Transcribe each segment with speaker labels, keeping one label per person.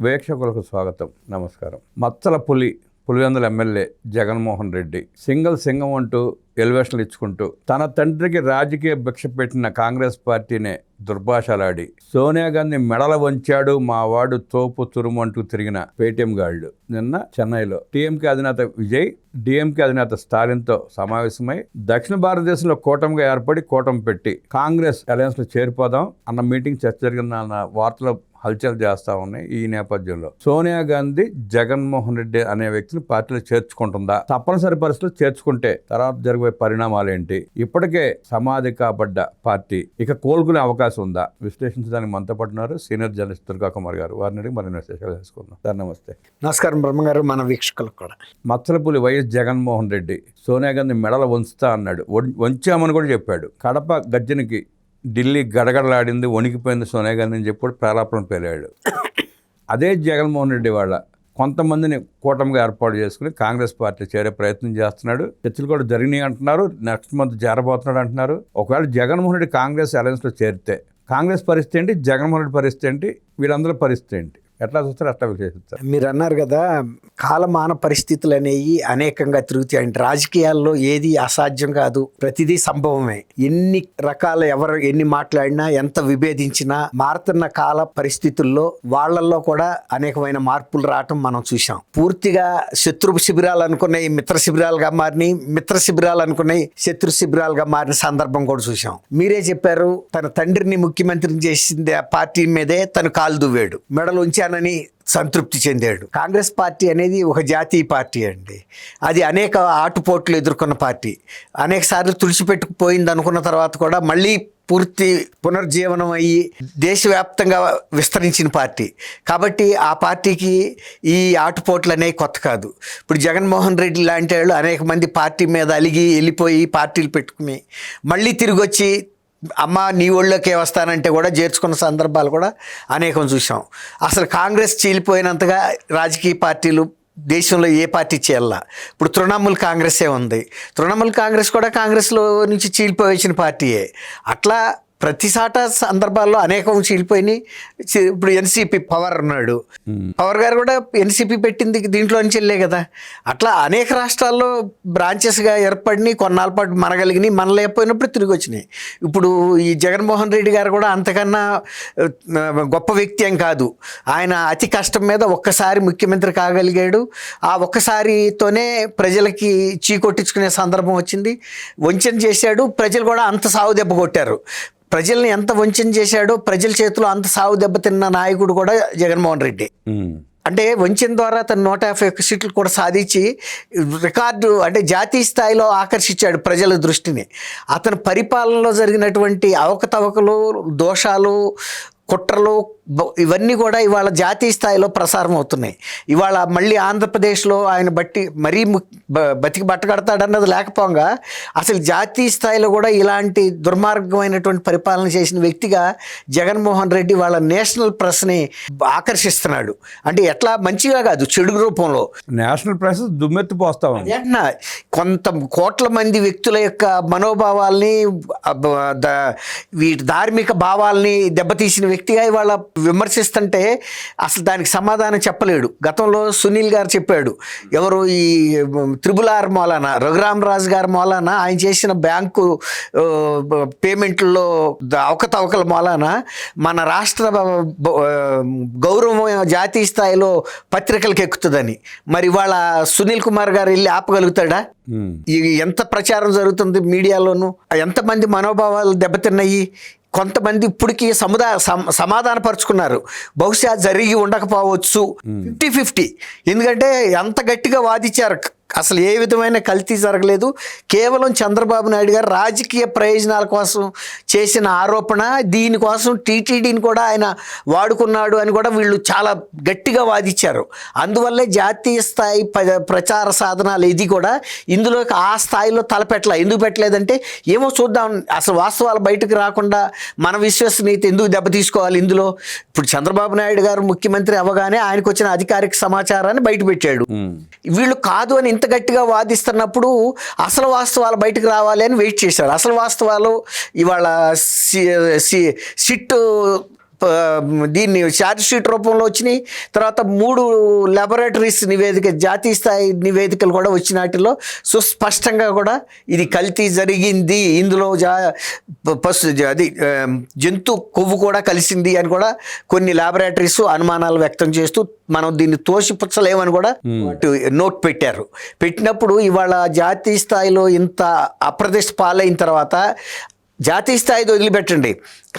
Speaker 1: వీక్షకులకు స్వాగతం. నమస్కారం. మచ్చల పులి పులివెందుల ఎమ్మెల్యే జగన్మోహన్ రెడ్డి సింగల్ సింగం అంటూ ఎలివేషన్లు ఇచ్చుకుంటూ తన తండ్రికి రాజకీయ భిక్ష పెట్టిన కాంగ్రెస్ పార్టీనే దుర్భాషలాడి సోనియా గాంధీ మెడల వంచాడు మా వాడు తోపు తురుము అంటూ తిరిగిన పేటీఎం గాళ్ళు నిన్న చెన్నైలో టీఎంకే అధినేత విజయ్ డిఎంకే అధినేత స్టాలిన్తో సమావేశమై దక్షిణ భారతదేశంలో కూటమిగా ఏర్పడి కూటమి పెట్టి కాంగ్రెస్ అలయన్స్లో చేరిపోదాం అన్న మీటింగ్ చర్చ జరిగిందన్న వార్తలు హల్చల్ చేస్తా ఉన్నాయి ఈ నేపథ్యంలో. సోనియా గాంధీ జగన్మోహన్ రెడ్డి అనే వ్యక్తిని పార్టీలో చేర్చుకుంటుందా? తప్పనిసరి పరిస్థితులు చేర్చుకుంటే తర్వాత జరిగే పరిణామాలు ఏంటి ఇప్పటికే సమాధి కాబడ్డ పార్టీ ఇక కోలుకునే అవకాశం ఉందా? విశ్లేషించడానికి మనతో పడుతున్నారు సీనియర్ జర్నలిస్ట్ దుర్గా కుమార్ గారు. వారిని అడిగి మరిన్ని విశేషాలు తెలుసుకుందాం. సార్ నమస్తే.
Speaker 2: నమస్కారం బ్రహ్మగారు మన వీక్షకులకు కూడా.
Speaker 1: మచ్చలపూలి వైఎస్ జగన్మోహన్ రెడ్డి సోనియా గాంధీ మెడల వంచుతా అన్నాడు. వంచామని కూడా చెప్పాడు. కడప గర్జనకి ఢిల్లీ గడగడలాడింది వణికిపోయింది సోనియా గాంధీ అని చెప్పి కూడా ప్రాలాపన పేలాడు అదే జగన్మోహన్ రెడ్డి వాళ్ళ కొంతమందిని కూటమిగా ఏర్పాటు చేసుకుని కాంగ్రెస్ పార్టీ చేరే ప్రయత్నం చేస్తున్నాడు. చర్చలు కూడా జరిగినాయి అంటున్నారు నెక్స్ట్ మంత్ చేరబోతున్నాడు అంటున్నారు. ఒకవేళ జగన్మోహన్ రెడ్డి కాంగ్రెస్ అలయన్స్లో చేరితే కాంగ్రెస్ పరిస్థితి ఏంటి జగన్మోహన్ రెడ్డి పరిస్థితి ఏంటి వీళ్ళందరి పరిస్థితి ఏంటి? ఎట్లా చూస్తారు అట్లా విశ్లేషిస్తారు
Speaker 2: మీరు అన్నారు కదా కాలమాన పరిస్థితులు అనేవి అనేకంగా తిరుగుతాయి అంటే రాజకీయాల్లో ఏది అసాధ్యం కాదు ప్రతిదీ సంభవమే. ఎన్ని రకాల ఎవరు ఎన్ని మాట్లాడినా ఎంత విభేదించినా మారుతున్న కాల పరిస్థితుల్లో వాళ్ళల్లో కూడా అనేకమైన మార్పులు రావటం మనం చూసాం పూర్తిగా శత్రు శిబిరాలు అనుకున్నాయి మిత్ర శిబిరాలుగా మారినాయి మిత్ర శిబిరాలు అనుకున్నాయి శత్రు శిబిరాలుగా మారిన సందర్భం కూడా చూసాం మీరే చెప్పారు తన తండ్రిని ముఖ్యమంత్రిని చేసింది ఆ పార్టీ మీదే తను కాలు దువ్వాడు. మెడలు చేశానని సంతృప్తి చెందాడు. కాంగ్రెస్ పార్టీ అనేది ఒక జాతీయ పార్టీ అండి. అది అనేక ఆటుపోట్లు ఎదుర్కొన్న పార్టీ. అనేక సార్లు తుడిచిపెట్టుకుపోయింది అనుకున్న తర్వాత కూడా మళ్ళీ పూర్తి పునర్జీవనం అయ్యి దేశవ్యాప్తంగా విస్తరించిన పార్టీ. కాబట్టి ఆ పార్టీకి ఈ ఆటుపోట్లు అనేవి కొత్త కాదు. ఇప్పుడు జగన్మోహన్ రెడ్డి లాంటి వాళ్ళు అనేక మంది పార్టీ మీద అలిగి వెళ్ళిపోయి పార్టీలు పెట్టుకుని మళ్ళీ తిరిగి వచ్చి అమ్మ నీ ఒళ్ళోకే వస్తానంటే కూడా చేర్చుకున్న సందర్భాలు కూడా అనేకం చూసాం అసలు కాంగ్రెస్ చీలిపోయినంతగా రాజకీయ పార్టీలు దేశంలో ఏ పార్టీ చేయాలా? ఇప్పుడు తృణమూల్ కాంగ్రెసే ఉంది. తృణమూల్ కాంగ్రెస్ కూడా కాంగ్రెస్లో నుంచి చీలిపోయేసిన పార్టీయే. అట్లా ప్రతిసాట సందర్భాల్లో అనేకం చీలిపోయినాయి. ఇప్పుడు ఎన్సీపీ పవర్ ఉన్నాడు పవర్ గారు కూడా ఎన్సీపీ పెట్టింది దీంట్లో నుంచి వెళ్ళే కదా. అట్లా అనేక రాష్ట్రాల్లో బ్రాంచెస్గా ఏర్పడినాయి కొన్నాళ్ళ పాటు మనగలిగినాయి మన లేకపోయినప్పుడు తిరిగి వచ్చినాయి. ఇప్పుడు ఈ జగన్మోహన్ రెడ్డి గారు కూడా అంతకన్నా గొప్ప వ్యక్తి ఏం కాదు. ఆయన అతి కష్టం మీద ఒక్కసారి ముఖ్యమంత్రి కాగలిగాడు. ఆ ఒక్కసారితోనే ప్రజలకి చీకొట్టించుకునే సందర్భం వచ్చింది. వంచన చేశాడు. ప్రజలు కూడా అంత సాగు దెబ్బ కొట్టారు. ప్రజల్ని ఎంత వంచన చేశాడో ప్రజల చేతిలో అంత సాగు దెబ్బతిన్న నాయకుడు కూడా జగన్మోహన్ రెడ్డి. అంటే వంచన ద్వారా తన నూట యాభై ఒక్క సీట్లు కూడా సాధించి రికార్డు అంటే జాతీయ స్థాయిలో ఆకర్షించాడు ప్రజల దృష్టిని అతని పరిపాలనలో జరిగినటువంటి అవకతవకలు దోషాలు కుట్రలు ఇవన్నీ కూడా ఇవాళ జాతీయ స్థాయిలో ప్రసారం అవుతున్నాయి. ఇవాళ మళ్ళీ ఆంధ్రప్రదేశ్లో ఆయన బట్టి మరీ బతికి బట్టగడతాడన్నది లేకపోగా అసలు జాతీయ స్థాయిలో కూడా ఇలాంటి దుర్మార్గమైనటువంటి పరిపాలన చేసిన వ్యక్తిగా జగన్మోహన్ రెడ్డి వాళ్ళ నేషనల్ ప్రెస్ని ఆకర్షిస్తున్నాడు. అంటే ఎట్లా? మంచిగా కాదు చెడు రూపంలో.
Speaker 1: నేషనల్ ప్రెస్ దుమ్మెత్తి పోస్తా
Speaker 2: కొంత కోట్ల మంది వ్యక్తుల యొక్క మనోభావాల్ని వీటి ధార్మిక భావాల్ని దెబ్బతీసిన వ్యక్తిగా ఇవాళ విమర్శిస్తుంటే అసలు దానికి సమాధానం చెప్పలేడు. గతంలో సునీల్ గారు చెప్పాడు ఎవరు ఈ త్రిబుల్ ఆర్ మూలాన రఘురామ్ రాజు గారి మూలాన ఆయన చేసిన బ్యాంకు ద- అవకతవకల మూలాన మన రాష్ట్ర గౌరవం జాతీయ స్థాయిలో పత్రికలకు ఎక్కుతుందని. మరి ఇవాళ సునీల్ కుమార్ గారు వెళ్ళి ఆపగలుగుతాడా? ఎంత ప్రచారం జరుగుతుంది మీడియాలోను? ఎంతమంది మనోభావాలు దెబ్బతిన్నాయి? కొంతమంది ఇప్పటికీ సముదా సమ- సమాధానపరుచుకున్నారు. బహుశా జరిగి ఉండకపోవచ్చు. Fifty fifty. ఎందుకంటే ఎంత గట్టిగా వాదించారు. అసలు ఏ విధమైన కల్తీ జరగలేదు. కేవలం చంద్రబాబు నాయుడు గారు రాజకీయ ప్రయోజనాల కోసం చేసిన ఆరోపణ దీనికోసం టీటీడీని కూడా ఆయన వాడుకున్నాడు అని కూడా వీళ్ళు చాలా గట్టిగా వాదించారు. అందువల్లే జాతీయ స్థాయి ప్రచార సాధనాలు ఇది కూడా ఇందులోకి ఆ స్థాయిలో తలపెట్టలే. ఎందుకు పెట్టలేదంటే ఏమో చూద్దాం. అసలు వాస్తవాలు బయటకు రాకుండా మన విశ్వసనీయత ఎందుకు దెబ్బ తీసుకోవాలి ఇందులో? ఇప్పుడు చంద్రబాబు నాయుడు గారు ముఖ్యమంత్రి అవ్వగానే ఆయనకు వచ్చిన అధికారిక సమాచారాన్ని బయట పెట్టాడు.
Speaker 1: ఉమ్.
Speaker 2: వీళ్ళు కాదు అని ఇంత గట్టిగా వాదిస్తున్నప్పుడు అసలు వాస్తవాలు బయటకు రావాలి అని వెయిట్ చేశారు. అసలు వాస్తవాలు ఇవాళ సి- సి- సిట్ దీన్ని షీట్ రూపంలో వచ్చినాయి. తర్వాత మూడు లాబొరేటరీస్ నివేదిక జాతీయ స్థాయి నివేదికలు కూడా వచ్చిన వాటిలో సుస్పష్టంగా కూడా ఇది కల్తీ జరిగింది. ఇందులో జా పశు అది జంతు కొవ్వు కూడా కలిసింది అని కూడా కొన్ని లాబొరేటరీస్ అనుమానాలు వ్యక్తం చేస్తూ మనం దీన్ని తోసిపుచ్చలేమని కూడా నోట్ పెట్టారు. పెట్టినప్పుడు ఇవాళ జాతీయ స్థాయిలో ఇంత అప్రదిష్ట పాలైన తర్వాత జాతీయ స్థాయిది వదిలిపెట్టండి.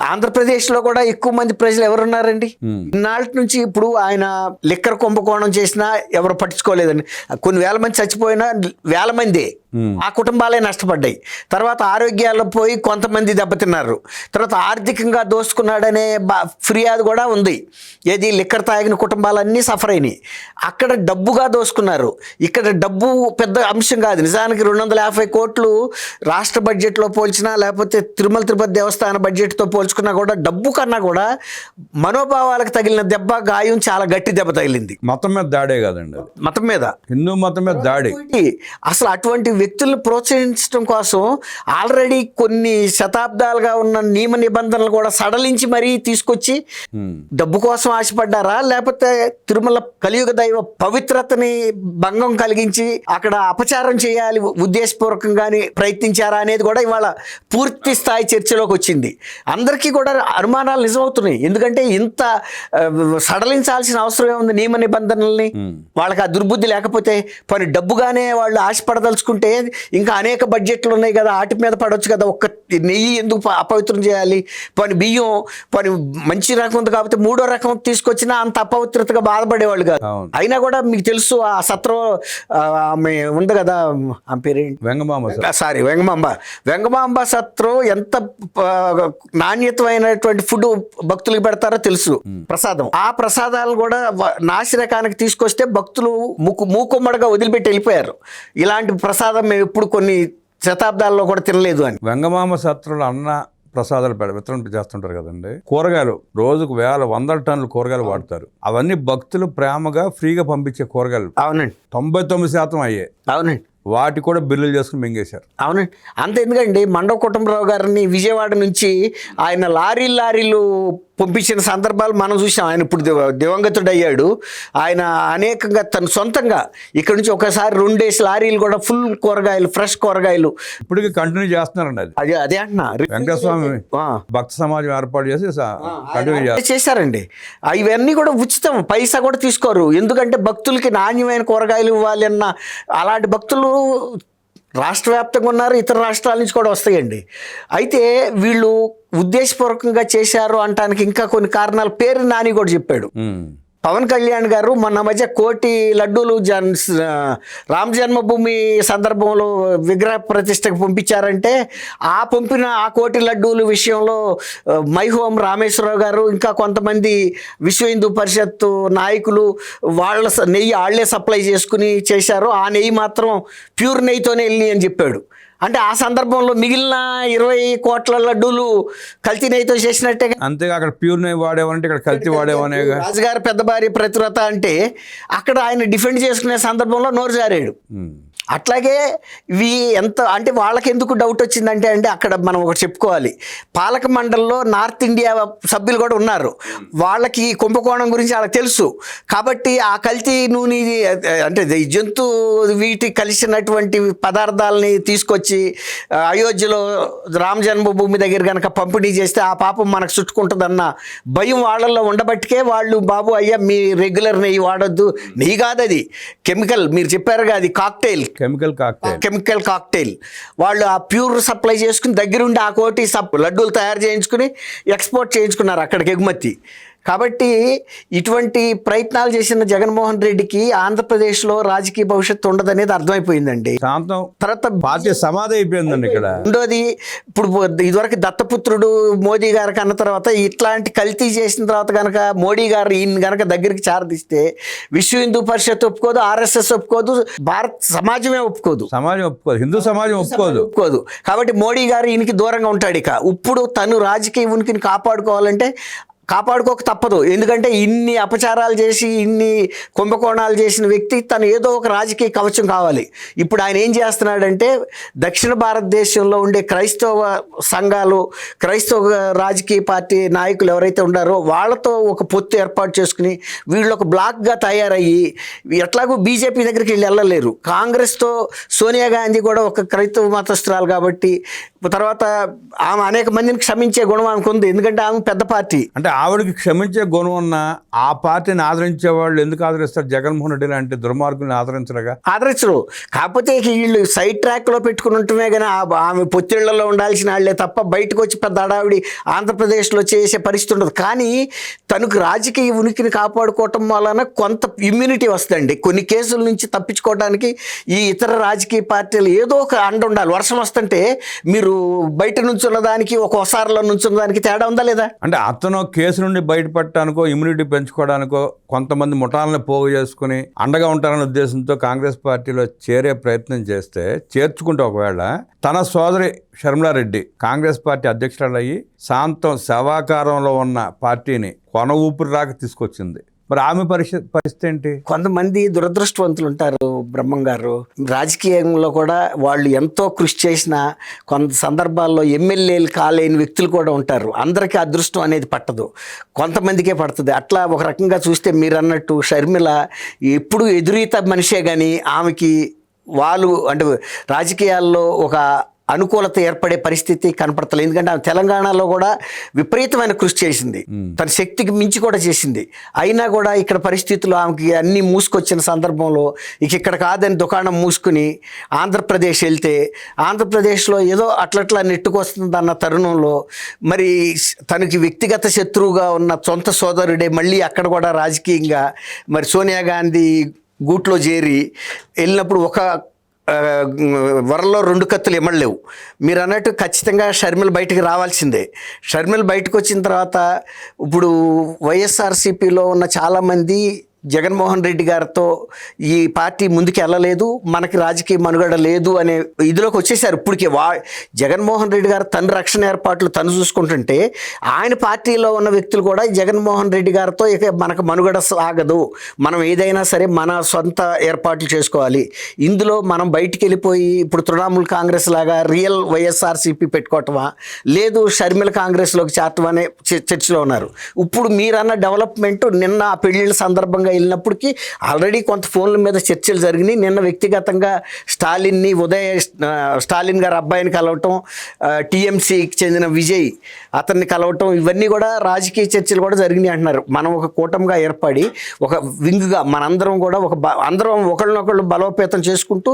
Speaker 2: ఆంధ్రప్రదేశ్లో కూడా ఎక్కువ మంది ప్రజలు ఎవరున్నారండి? ఇన్నాళ్ళ నుంచి ఇప్పుడు ఆయన లిక్కర్ కుంభకోణం చేసినా ఎవరు పట్టించుకోలేదండి. కొన్ని వేల మంది చచ్చిపోయినా వేల మంది. ఆ కుటుంబాలే నష్టపడ్డాయి. తర్వాత ఆరోగ్యాల్లో పోయి కొంతమంది దెబ్బతిన్నారు. తర్వాత ఆర్థికంగా దోసుకున్నాడనే బా- ఫిర్యాదు కూడా ఉంది. ఏది? లిక్కర్ తాగిన కుటుంబాలన్నీ సఫర్ అయినాయి. అక్కడ డబ్బుగా దోసుకున్నారు. ఇక్కడ డబ్బు పెద్ద అంశం కాదు. నిజానికి రెండు వందల యాభై కోట్లు రాష్ట్ర బడ్జెట్లో పోల్చినా లేకపోతే తిరుమల తిరుపతి దేవస్థాన బడ్జెట్తో పోల్చుకున్నా కూడా డబ్బు కన్నా కూడా మనోభావాలకు తగిలిన దెబ్బ గాయం చాలా గట్టి దెబ్బ తగిలింది.
Speaker 1: మతం మీద దాడే కదండి
Speaker 2: మతం మీద.
Speaker 1: హిందూ మతం మీద దాడి.
Speaker 2: అసలు అటువంటి వ్యక్తులను ప్రోత్సహించడం కోసం ఆల్రెడీ కొన్ని శతాబ్దాలుగా ఉన్న నియమ నిబంధనలు కూడా సడలించి మరీ తీసుకొచ్చి. డబ్బు కోసం ఆశపడ్డారా? లేకపోతే తిరుమల కలియుగ దైవ పవిత్రతని భంగం కలిగించి అక్కడ అపచారం చేయాలి ఉద్దేశపూర్వకంగాని ప్రయత్నించారా అనేది కూడా ఇవాళ పూర్తి స్థాయి చర్చలోకి వచ్చింది. అందరికీ కూడా అనుమానాలు నిజమవుతున్నాయి. ఎందుకంటే ఇంత సడలించాల్సిన అవసరం ఏముంది నియమ నిబంధనల్ని. వాళ్ళకి ఆ దుర్బుద్ధి లేకపోతే పని డబ్బుగానే వాళ్ళు ఆశపడదలుచుకుంటే ఇంకా అనేక బడ్జెట్లు ఉన్నాయి కదా వాటి మీద పడవచ్చు కదా ఒక్క నెయ్యి ఎందుకు అపవిత్రం చేయాలి? పని బియ్యం పని మంచి రకం ఉంది కాబట్టి మూడో రకం తీసుకొచ్చినా అంత అపవిత్రతగా బాధపడేవాళ్ళు కాదు. అయినా కూడా మీకు తెలుసు ఆ సత్రం ఆ, ఆమె ఉంది కదా ఆమె పేరేంటి
Speaker 1: వెంగమామ సార్.
Speaker 2: వెంగమాంబ. వెంగమాంబ సత్రం ఎంత ఆ, నాణ్యతమైనటువంటి ఫుడ్ భక్తులకు పెడతారో తెలుసు. ప్రసాదం. ఆ ప్రసాదాలు కూడా నాసిరకానికి తీసుకొస్తే భక్తులు ముక్కు మూకుమ్మడిగా వదిలిపెట్టి వెళ్ళిపోయారు. ఇలాంటి ప్రసాదం మేము ఎప్పుడు కొన్ని శతాబ్దాల్లో కూడా తినలేదు అని.
Speaker 1: వెంగమామ సత్రంలో అన్న ప్రసాదాలు పెడ వితరణ చేస్తుంటారు కదండి. కూరగాయలు రోజుకు వేల వందల టన్నులు కూరగాయలు వాడతారు. అవన్నీ భక్తులు ప్రేమగా ఫ్రీగా పంపించే కూరగాయలు.
Speaker 2: అవునండి.
Speaker 1: తొంభై తొమ్మిది శాతం అయ్యాయి.
Speaker 2: అవునండి.
Speaker 1: వాటి కూడా బిల్లులు చేసుకుని మింగేశారు.
Speaker 2: అవునండి. అంత ఎందుకండి మండవ కుటుంబరావు గారిని విజయవాడ నుంచి ఆయన లారీలు లారీలు పంపించిన సందర్భాలు మనం చూసాం. ఆయన ఇప్పుడు దివ- దివంగతుడు అయ్యాడు ఆయన అనేకంగా తన సొంతంగా ఇక్కడ నుంచి ఒకసారి రెండేసి లారీలు కూడా ఫుల్ కూరగాయలు ఫ్రెష్ కూరగాయలు.
Speaker 1: ఇప్పటికీ కంటిన్యూ చేస్తున్నారండి అది.
Speaker 2: అదే అదే అంటున్నా.
Speaker 1: వెంకటేశ్వర స్వామి
Speaker 2: ఆ.
Speaker 1: భక్త సమాజం ఏర్పాటు చేసి కంటిన్యూ
Speaker 2: చేశారండి. ఇవన్నీ కూడా ఉచితం. పైసా కూడా తీసుకోరు. ఎందుకంటే భక్తులకి నాణ్యమైన కూరగాయలు ఇవ్వాలి అన్న అలాంటి భక్తులు రాష్ట్ర వ్యాప్తంగా ఉన్నారు ఇతర రాష్ట్రాల నుంచి కూడా వస్తాయండి. అయితే వీళ్ళు ఉద్దేశపూర్వకంగా చేశారు అంటానికి ఇంకా కొన్ని కారణాలు పేరు నాని కూడా చెప్పాడు. పవన్ కళ్యాణ్ గారు మొన్న మధ్య కోటి లడ్డూలు జన్ రామ జన్మభూమి సందర్భంలో విగ్రహ ప్రతిష్టకు పంపించారంటే ఆ పంపిన ఆ కోటి లడ్డూలు విషయంలో మైహోం రామేశ్వరరావు గారు ఇంకా కొంతమంది విశ్వ హిందూ పరిషత్ నాయకులు వాళ్ళ స- నెయ్యి వాళ్ళే సప్లై చేసుకుని చేశారు. ఆ నెయ్యి మాత్రం ప్యూర్ నెయ్యితోనే వెళ్ళి అని చెప్పాడు. అంటే ఆ సందర్భంలో మిగిలిన ఇరవై కోట్ల లడ్డూలు కల్తీ నెయ్యితో చేసినట్టే
Speaker 1: అంతేగా అక్కడ ప్యూర్ నెయ్యి వాడేవనంటే ఇక్కడ కల్తీ వాడేవనేగా
Speaker 2: రాజుగారి పెద్ద భార్య ప్రతివ్రత అంటే అక్కడ ఆయన డిఫెండ్ చేసుకునే సందర్భంలో నోరు జారాడు. అట్లాగే ఇవి ఎంత అంటే వాళ్ళకి ఎందుకు డౌట్ వచ్చిందంటే అంటే అక్కడ మనం ఒకటి చెప్పుకోవాలి. పాలక మండలిలో నార్త్ ఇండియా సభ్యులు కూడా ఉన్నారు. వాళ్ళకి కుంభకోణం గురించి వాళ్ళకి తెలుసు. కాబట్టి ఆ కల్తీ నూనె అంటే జంతు వీటి కలిసినటువంటి పదార్థాలని తీసుకొచ్చి అయోధ్యలో రామ జన్మభూమి దగ్గర కనుక పంపిణీ చేస్తే ఆ పాపం మనకు చుట్టుకుంటుందన్న భయం వాళ్ళల్లో ఉండబట్టికే వాళ్ళు బాబు అయ్యా మీ రెగ్యులర్ నెయ్యి వాడొద్దు. నెయ్యి కాదు అది కెమికల్ మీరు చెప్పారుగా అది cocktail.
Speaker 1: Chemical cocktail
Speaker 2: chemical cocktail వాళ్ళు ఆ ప్యూర్ సప్లై చేసుకుని దగ్గరుండి ఆ కోటి సప్ లడ్డూలు తయారు చేయించుకుని ఎక్స్పోర్ట్ చేయించుకున్నారు అక్కడికి ఎగుమతి. కాబట్టి ఇటువంటి ప్రయత్నాలు చేసిన జగన్మోహన్ రెడ్డికి ఆంధ్రప్రదేశ్లో రాజకీయ భవిష్యత్తు ఉండదనేది అర్థమైపోయిందండి. తర్వాత
Speaker 1: పార్టీ సమాధి అయిపోయిందండి ఇక్కడ.
Speaker 2: రెండోది ఇప్పుడు ఇదివరకు దత్తపుత్రుడు మోదీ గారికి అన్న తర్వాత ఇట్లాంటి కల్తీ చేసిన తర్వాత కనుక మోడీ గారు ఈయన కనుక దగ్గరికి చారదీస్తే విశ్వ హిందూ పరిషత్ ఒప్పుకోదు ఆర్ఎస్ఎస్ ఒప్పుకోదు భారత్ సమాజమే ఒప్పుకోదు.
Speaker 1: సమాజం ఒప్పుకోదు హిందూ సమాజం ఒప్పుకోదు.
Speaker 2: ఒప్పుకోదు. కాబట్టి మోడీ గారు ఈయనకి దూరంగా ఉంటాడు ఇక. ఇప్పుడు తను రాజకీయ ఉనికిని కాపాడుకోవాలంటే కాపాడుకోక తప్పదు. ఎందుకంటే ఇన్ని అపచారాలు చేసి ఇన్ని కుంభకోణాలు చేసిన వ్యక్తి తను ఏదో ఒక రాజకీయ కవచం కావాలి. ఇప్పుడు ఆయన ఏం చేస్తున్నాడంటే దక్షిణ భారతదేశంలో ఉండే క్రైస్తవ సంఘాలు క్రైస్తవ రాజకీయ పార్టీ నాయకులు ఎవరైతే ఉన్నారో వాళ్ళతో ఒక పొత్తు ఏర్పాటు చేసుకుని వీళ్ళు ఒక బ్లాక్గా తయారయ్యి ఎట్లాగో బీజేపీ దగ్గరికి వెళ్ళి వెళ్ళలేరు. కాంగ్రెస్తో సోనియా గాంధీ కూడా ఒక క్రైస్తవ మతస్థురాలు కాబట్టి తర్వాత ఆమె అనేక మందిని క్షమించే గుణం ఆమెకు ఉంది ఎందుకంటే ఆమె పెద్ద పార్టీ.
Speaker 1: అంటే ఆవిడకి క్షమించే గుణం ఉన్న ఆ పార్టీని ఆదరించే వాళ్ళు ఎందుకు ఆదరిస్తారు? జగన్మోహన్ రెడ్డి లాంటి దుర్మార్గుల్ని ఆదరించరుగా?
Speaker 2: ఆదరించరు. కాకపోతే వీళ్ళు సైడ్ ట్రాక్లో పెట్టుకుని ఉంటమే కానీ ఆ- ఆమె పొత్తిళ్ళలో ఉండాల్సిన వాళ్ళే తప్ప బయటకు వచ్చి పెద్ద హడావిడి ఆంధ్రప్రదేశ్లో చేసే పరిస్థితి ఉండదు. కానీ తనకు రాజకీయ ఉనికిని కాపాడుకోవటం వలన కొంత ఇమ్యూనిటీ వస్తుందండి. కొన్ని కేసుల నుంచి తప్పించుకోవడానికి ఈ ఇతర రాజకీయ పార్టీలు ఏదో ఒక అండ ఉండాలి. వర్షం వస్తుంటే మీరు బయట నుంచి దానికి ఒక ఒసారిలో నుంచున్న దానికి తేడా ఉందా లేదా?
Speaker 1: అంటే అతను కేసు నుండి బయటపడటానికో ఇమ్యూనిటీ పెంచుకోవడానికో కొంతమంది ముఠాలను పోగు చేసుకుని అండగా ఉంటారనే ఉద్దేశంతో కాంగ్రెస్ పార్టీలో చేరే ప్రయత్నం చేస్తే చేర్చుకుంటే ఒకవేళ తన సోదరి షర్మిలారెడ్డి కాంగ్రెస్ పార్టీ అధ్యక్షురాలయ్యి శాంతం శవాకారంలో ఉన్న పార్టీని కొన ఊపిరి రాక తీసుకొచ్చింది. మరి ఆమె పరిస్థితి పరిస్థితి ఏంటి?
Speaker 2: కొంతమంది దురదృష్టవంతులు ఉంటారు బ్రహ్మం గారు రాజకీయంలో కూడా వాళ్ళు ఎంతో కృషి చేసిన కొంత సందర్భాల్లో ఎమ్మెల్యేలు కాలేని వ్యక్తులు కూడా ఉంటారు. అందరికీ అదృష్టం అనేది పట్టదు. కొంతమందికే పడుతుంది. అట్లా ఒక రకంగా చూస్తే మీరు అన్నట్టు షర్మిల ఎప్పుడు ఎదురీత మనిషే కానీ ఆమెకి వాళ్ళు అంటే రాజకీయాల్లో ఒక అనుకూలత ఏర్పడే పరిస్థితి కనపడతలేదు. ఎందుకంటే ఆమె తెలంగాణలో కూడా విపరీతమైన కృషి చేసింది. తన శక్తికి మించి కూడా చేసింది. అయినా కూడా ఇక్కడ పరిస్థితులు ఆమెకి అన్నీ మూసుకొచ్చిన సందర్భంలో ఇక ఇక్కడ కాదని దుకాణం మూసుకుని ఆంధ్రప్రదేశ్ వెళ్తే ఆంధ్రప్రదేశ్లో ఏదో అట్లట్లా నెట్టుకొస్తుంది అన్న తరుణంలో మరి తనకి వ్యక్తిగత శత్రువుగా ఉన్న సొంత సోదరుడే మళ్ళీ అక్కడ కూడా రాజకీయంగా మరి సోనియా గాంధీ గూట్లో చేరి వెళ్ళినప్పుడు ఒక వరలో రెండు కత్తులు ఇమ్మడలేవు. మీరు అన్నట్టు ఖచ్చితంగా షర్మిల బయటికి రావాల్సిందే. షర్మిల బయటకు వచ్చిన తర్వాత ఇప్పుడు వైఎస్ఆర్సీపీలో ఉన్న చాలామంది జగన్మోహన్ రెడ్డి గారితో ఈ పార్టీ ముందుకు వెళ్ళలేదు మనకి రాజకీయ మనుగడ లేదు అనే ఇదిలోకి వచ్చేసారు ఇప్పటికే. వా జగన్మోహన్ రెడ్డి గారు తన రక్షణ ఏర్పాట్లు తను చూసుకుంటుంటే ఆయన పార్టీలో ఉన్న వ్యక్తులు కూడా జగన్మోహన్ రెడ్డి గారితో ఇక మనకు మనుగడ సాగదు. మనం ఏదైనా సరే మన సొంత ఏర్పాట్లు చేసుకోవాలి. ఇందులో మనం బయటికి వెళ్ళిపోయి ఇప్పుడు తృణమూల్ కాంగ్రెస్ లాగా రియల్ వైఎస్ఆర్సీపీ పెట్టుకోవటమా? లేదు షర్మిల కాంగ్రెస్లోకి చేరటం అనే చర్చలో ఉన్నారు. ఇప్పుడు మీరన్న డెవలప్మెంట్ నిన్న ఆ పెళ్ళిళ్ళ సందర్భంగా వెళ్ళినప్పటికీ ఆల్రెడీ కొంత ఫోన్ల మీద చర్చలు జరిగినాయి. నిన్న వ్యక్తిగతంగా స్టాలిన్ని ఉదయ స్టాలిన్ గారు అబ్బాయిని కలవటం టీఎంసీకి చెందిన విజయ్ అతన్ని కలవటం ఇవన్నీ కూడా రాజకీయ చర్చలు కూడా జరిగినాయి అంటున్నారు. మనం ఒక కూటమిగా ఏర్పడి ఒక వింగ్గా మనందరం కూడా ఒక బ- అందరం ఒకళ్ళనొకళ్ళు బలోపేతం చేసుకుంటూ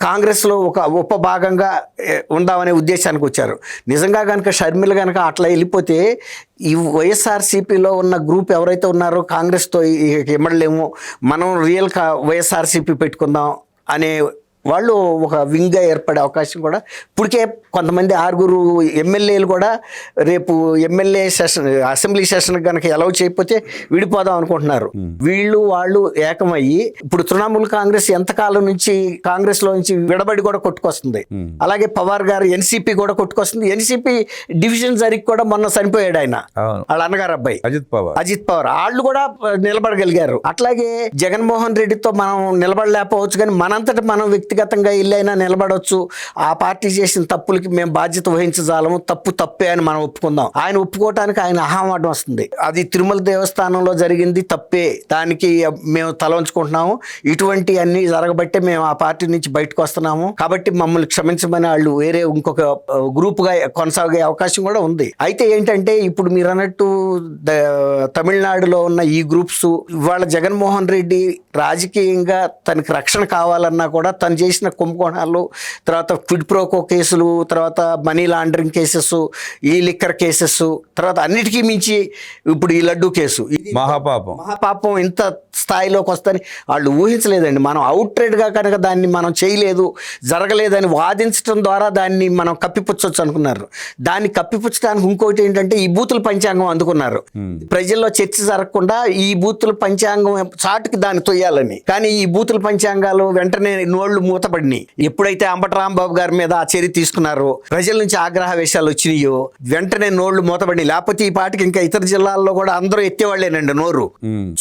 Speaker 2: కాంగ్రెస్లో ఒక ఉప భాగంగా ఉందామనే ఉద్దేశానికి వచ్చారు. నిజంగా కనుక షర్మిల కనుక అట్లా వెళ్ళిపోతే ఈ వైఎస్ఆర్సీపీలో ఉన్న గ్రూప్ ఎవరైతే ఉన్నారో కాంగ్రెస్తో ఇ- ఇమ్మడలేము మనం రియల్ కా వైఎస్ఆర్సీపీ పెట్టుకుందాం అనే వాళ్ళు ఒక వింగ్గా ఏర్పడే అవకాశం కూడా. ఇప్పటికే కొంతమంది ఆరుగురు ఎమ్మెల్యేలు కూడా రేపు ఎమ్మెల్యే సెషన్ అసెంబ్లీ సెషన్ కనుక ఎలవ్ చేయకపోతే విడిపోదాం అనుకుంటున్నారు. వీళ్ళు వాళ్ళు ఏకమయ్యి ఇప్పుడు తృణమూల్ కాంగ్రెస్ ఎంతకాలం నుంచి కాంగ్రెస్లో నుంచి విడబడి కూడా కొట్టుకొస్తుంది. అలాగే పవార్ గారు ఎన్సీపీ కూడా కొట్టుకొస్తుంది. ఎన్సీపీ డివిజన్ జరిగి కూడా మొన్న చనిపోయాడు ఆయన. వాళ్ళ అన్నగారు అబ్బాయి.
Speaker 1: అజిత్ పవార్.
Speaker 2: అజిత్ పవార్. వాళ్ళు కూడా నిలబడగలిగారు. అట్లాగే జగన్మోహన్ రెడ్డితో మనం నిలబడలేకపోవచ్చు కానీ మనంతట మనం వ్యక్తిగతంగా ఇల్లైనా నిలబడవచ్చు ఆ పార్టీ చేసిన తప్పులకి మేము బాధ్యత వహించజాలము. తప్పు తప్పే అని మనం ఒప్పుకుందాం. ఆయన ఒప్పుకోవటానికి ఆయన అహమాటం వస్తుంది. అది తిరుమల దేవస్థానంలో జరిగింది తప్పే. దానికి మేము తల ఉంచుకుంటున్నాము ఇటువంటి అన్ని జరగబట్టే మేము ఆ పార్టీ నుంచి బయటకు వస్తున్నాము. కాబట్టి మమ్మల్ని క్షమించమని వాళ్ళు వేరే ఇంకొక ఆ, గ్రూపుగా కొనసాగే అవకాశం కూడా ఉంది. అయితే ఏంటంటే ఇప్పుడు మీరు అన్నట్టు తమిళనాడులో ఉన్న ఈ గ్రూప్స్ ఇవాళ జగన్మోహన్ రెడ్డి రాజకీయంగా తనకి రక్షణ కావాలన్నా కూడా తను చేసిన కుంభకోణాలు తర్వాత క్విడ్ ప్రోకో కేసులు తర్వాత మనీ లాండరింగ్ కేసెస్ ఈ లిక్కర్ కేసెస్ తర్వాత అన్నిటికీ మించి ఇప్పుడు ఈ లడ్డు కేసు.
Speaker 1: మహాపాపం.
Speaker 2: మహాపాపం ఇంత స్థాయిలోకి వస్తని వాళ్ళు ఊహించలేదండి. మనం అవుట్రేడ్గా కనుక దాన్ని మనం చేయలేదు జరగలేదని వాదించడం ద్వారా దాన్ని మనం కప్పిపుచ్చవచ్చు అనుకున్నారు. దాన్ని కప్పిపుచ్చడానికి ఇంకోటి ఏంటంటే ఈ బూతుల పంచాంగం అందుకున్నారు. ప్రజల్లో చర్చ జరగకుండా ఈ బూతుల పంచాంగం చాటుకి దాన్ని తొయ్యాలని. కానీ ఈ బూతుల పంచాంగాలు వెంటనే నోళ్ళు మూతపడినాయి ఎప్పుడైతే అంబటి రాంబాబు గారి మీద ఆ చర్య తీసుకున్నారో ప్రజల నుంచి ఆగ్రహ వేషాలు వచ్చినాయో వెంటనే నోళ్ళు మూతపడి లేకపోతే ఈ పాటికి ఇంకా ఇతర జిల్లాల్లో కూడా అందరూ ఎత్తేవాళ్ళేనండి నోరు.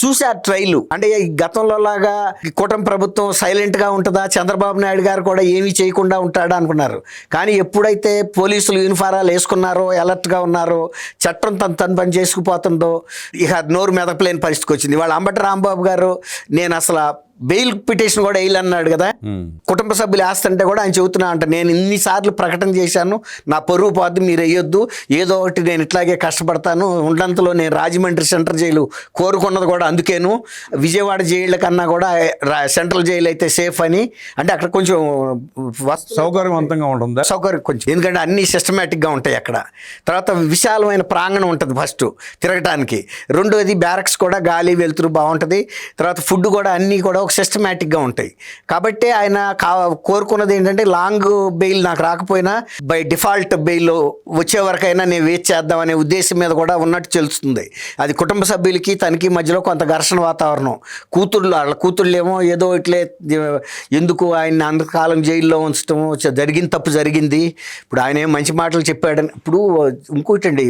Speaker 2: చూశారు ట్రైల్. అంటే ఈ గతంలో లాగా ఈ కూటమి ప్రభుత్వం సైలెంట్గా ఉంటుందా? చంద్రబాబు నాయుడు గారు కూడా ఏమీ చేయకుండా ఉంటాడా అనుకున్నారు. కానీ ఎప్పుడైతే పోలీసులు యూనిఫారాలు వేసుకున్నారో అలర్ట్గా ఉన్నారో చట్టం తన తన పని చేసుకుపోతుందో ఇక నోరు మెదపలేని పరిస్థితికి వచ్చింది. వాళ్ళ అంబటి రాంబాబు గారు నేను అసలు బెయిల్ పిటిషన్ కూడా వేయాలన్నాడు కదా. కుటుంబ సభ్యులు వేస్తుంటే కూడా ఆయన చెబుతున్నా అంట నేను ఇన్నిసార్లు ప్రకటన చేశాను నా పరువు పోద్దు మీరు వేయొద్దు ఏదో ఒకటి నేను ఇట్లాగే కష్టపడతాను ఉండంతలో నేను రాజమండ్రి సెంట్రల్ జైలు కోరుకున్నది కూడా అందుకేను విజయవాడ జైళ్ళ కన్నా కూడా సెంట్రల్ జైలు అయితే సేఫ్ అని అంటే అక్కడ కొంచెం
Speaker 1: సౌకర్యవంతంగా ఉంటుందా?
Speaker 2: సౌకర్యం కొంచెం ఎందుకంటే అన్ని సిస్టమేటిక్గా ఉంటాయి అక్కడ. తర్వాత విశాలమైన ప్రాంగణం ఉంటుంది ఫస్ట్ తిరగటానికి. రెండోది బ్యారక్స్ కూడా గాలి వెలుతురు బాగుంటుంది. తర్వాత ఫుడ్ కూడా అన్నీ కూడా ఒక సిస్టమేటిక్గా ఉంటాయి. కాబట్టి ఆయన కా కోరుకున్నది ఏంటంటే లాంగ్ బెయిల్ నాకు రాకపోయినా బై డిఫాల్ట్ బెయిల్ వచ్చే వరకైనా నేను వేచి చేద్దాం అనే ఉద్దేశం మీద కూడా ఉన్నట్టు తెలుస్తుంది. అది కుటుంబ సభ్యులకి తనకి మధ్యలో కొంత ఘర్షణ వాతావరణం. కూతుళ్ళు వాళ్ళ కూతుళ్ళేమో ఏదో ఇట్లే ఎందుకు ఆయన అంతకాలం జైల్లో ఉంచడం జరిగిన తప్పు జరిగింది. ఇప్పుడు ఆయన ఏం మంచి మాటలు చెప్పాడని ఇప్పుడు ఇంకోటండి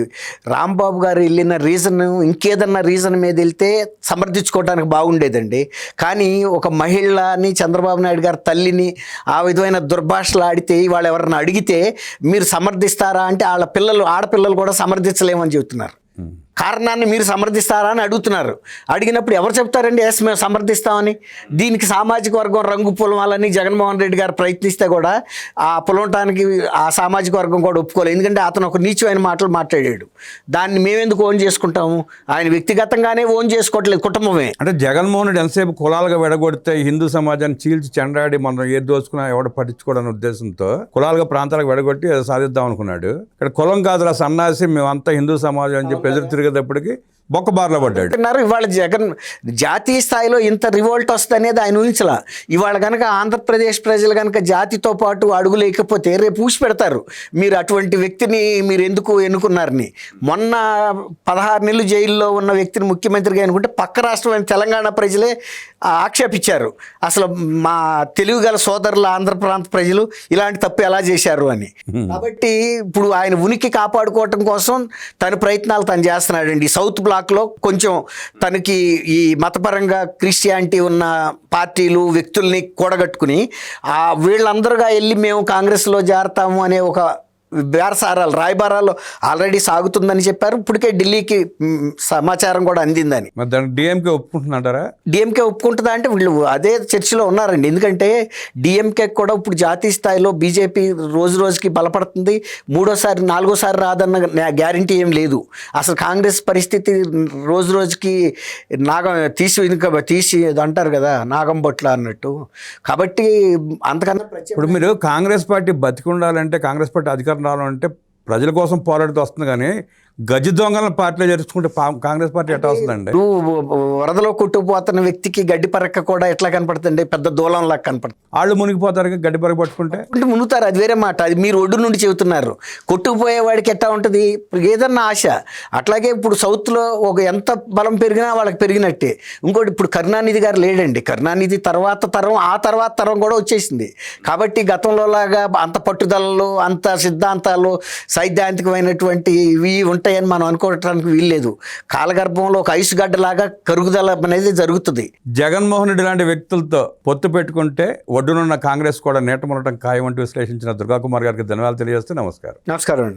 Speaker 2: రాంబాబు గారు వెళ్ళిన రీజన్ ఇంకేదన్నా రీజన్ మీద వెళ్తే సమర్థించుకోవడానికి బాగుండేదండి. కానీ ఒక మహిళని చంద్రబాబు నాయుడు గారి తల్లిని ఆ విధమైన దుర్భాషలు ఆడితే వాళ్ళు ఎవరన్నా అడిగితే మీరు సమర్థిస్తారా అంటే వాళ్ళ పిల్లలు ఆడపిల్లలు కూడా సమర్థించలేమని చెబుతున్నారు. కారణాన్ని మీరు సమర్థిస్తారా అని అడుగుతున్నారు. అడిగినప్పుడు ఎవరు చెప్తారండి? ఎస్ మేము సమర్థిస్తామని. దీనికి సామాజిక వర్గం రంగు పొలమాలని జగన్మోహన్ రెడ్డి గారు ప్రయత్నిస్తే కూడా ఆ పొలవటానికి ఆ సామాజిక వర్గం కూడా ఒప్పుకోలేదు. ఎందుకంటే అతను ఒక నీచమైన మాటలు మాట్లాడాడు. దాన్ని మేమెందుకు ఓన్ చేసుకుంటాము? ఆయన వ్యక్తిగతంగానే ఓన్ చేసుకోవట్లేదు కుటుంబమే.
Speaker 1: అంటే జగన్మోహన్ రెడ్డి ఎంతసేపు కులాలుగా విడగొడితే హిందూ సమాజాన్ని చీల్చి చెండాడి మనం ఏది దోచుకున్నా ఎవడ పట్టించుకోవడం ఉద్దేశంతో కులాలుగా ప్రాంతాలకు విడగొట్టి సాధిద్దాం అనుకున్నాడు. ఇక్కడ కులం కాదురా సన్నాసి మేమంతా హిందూ సమాజం అని చెప్పి ఎదురు తిరిగేటప్పటికి బార్లో పడ్డాడు.
Speaker 2: అంటున్నారు ఇవాళ జగన్ జాతీయ స్థాయిలో ఇంత రివోల్ట్ వస్తుంది అనేది ఆయన ఊహించలా. ఇవాళ కనుక ఆంధ్రప్రదేశ్ ప్రజలు కనుక జాతితో పాటు అడుగు లేకపోతే రేపు పూసి పెడతారు. మీరు అటువంటి వ్యక్తిని మీరు ఎందుకు ఎన్నుకున్నారని. మొన్న పదహారు నెలలు జైల్లో ఉన్న వ్యక్తిని ముఖ్యమంత్రిగా ఎన్నుకుంటే పక్క రాష్ట్రమైన తెలంగాణ ప్రజలే ఆక్షేపించారు. అసలు మా తెలుగు గల సోదరుల ఆంధ్ర ప్రాంత ప్రజలు ఇలాంటి తప్పు ఎలా చేశారు అని. కాబట్టి ఇప్పుడు ఆయన ఉనికి కాపాడుకోవటం కోసం తన ప్రయత్నాలు తను చేస్తున్నాడండి. సౌత్ బ్లాక్లో కొంచెం తనకి ఈ మతపరంగా క్రిస్టియానిటీ ఉన్న పార్టీలు వ్యక్తుల్ని కూడగట్టుకుని ఆ వీళ్ళందరుగా వెళ్ళి మేము కాంగ్రెస్లో చేరతాము అనే ఒక బేరసారాలు రాయబారాలు ఆల్రెడీ సాగుతుందని చెప్పారు. ఇప్పటికే ఢిల్లీకి సమాచారం కూడా అందిందని.
Speaker 1: డిఎంకే ఒప్పుకుంటున్నారా
Speaker 2: డిఎంకే ఒప్పుకుంటుందా అంటే వీళ్ళు అదే చర్చలో ఉన్నారండి. ఎందుకంటే డిఎంకే కూడా ఇప్పుడు జాతీయ స్థాయిలో బీజేపీ రోజు రోజుకి బలపడుతుంది. మూడోసారి నాలుగోసారి రాదన్న గ్యారంటీ ఏం లేదు. అసలు కాంగ్రెస్ పరిస్థితి రోజు రోజుకి నాగం తీసి ఇంకా తీసి అంటారు కదా నాగం బొట్ల అన్నట్టు. కాబట్టి అంతకన్నా
Speaker 1: ఇప్పుడు మీరు కాంగ్రెస్ పార్టీ బతికి ఉండాలంటే కాంగ్రెస్ పార్టీ అధికారం రావాలంటే ప్రజల కోసం పోరాడుతూ వస్తుంది కానీ గజ దొంగలను పార్టీలో చేర్చుకుంటే పా- కాంగ్రెస్ పార్టీ ఎట్లా వస్తుందండి?
Speaker 2: ఇప్పుడు వరదలో కొట్టుకుపోతున్న వ్యక్తికి గడ్డి పరక్క కూడా ఎట్లా కనపడుతుంది పెద్ద దూలంలా కనపడుతుంది.
Speaker 1: వాళ్ళు మునిగిపోతారు గడ్డి పరగ పట్టుకుంటే?
Speaker 2: అంటే మునుగుతారు అది వేరే మాట. అది మీరు ఒడ్డు నుండి చెబుతున్నారు. కొట్టుకుపోయేవాడికి ఎట్లా ఉంటుంది? ఇప్పుడు ఏదన్నా ఆశ. అట్లాగే ఇప్పుడు సౌత్లో ఒక ఎంత బలం పెరిగినా వాళ్ళకి పెరిగినట్టే. ఇంకోటి ఇప్పుడు కరుణానిధి గారు లేడండి. కరుణానిధి తర్వాత తరం ఆ తర్వాత తరం కూడా వచ్చేసింది. కాబట్టి గతంలో లాగా అంత పట్టుదలలు అంత సిద్ధాంతాలు సైద్ధాంతికమైనటువంటి ఇవి ఉంటాయని మనం అనుకోవటానికి వీల్లేదు. కాలగర్భంలో ఒక ఐసు గడ్డలాగా కరుగుదల అనేది జరుగుతుంది.
Speaker 1: జగన్మోహన్ రెడ్డి లాంటి వ్యక్తులతో పొత్తు పెట్టుకుంటే ఒడ్డునున్న కాంగ్రెస్ కూడా నీట మునటం ఖాయం అంటూ విశ్లేషించిన దుర్గాకుమార్ గారికి ధన్యవాదాలు తెలియజేస్తే నమస్కారం.
Speaker 2: నమస్కారం అండి.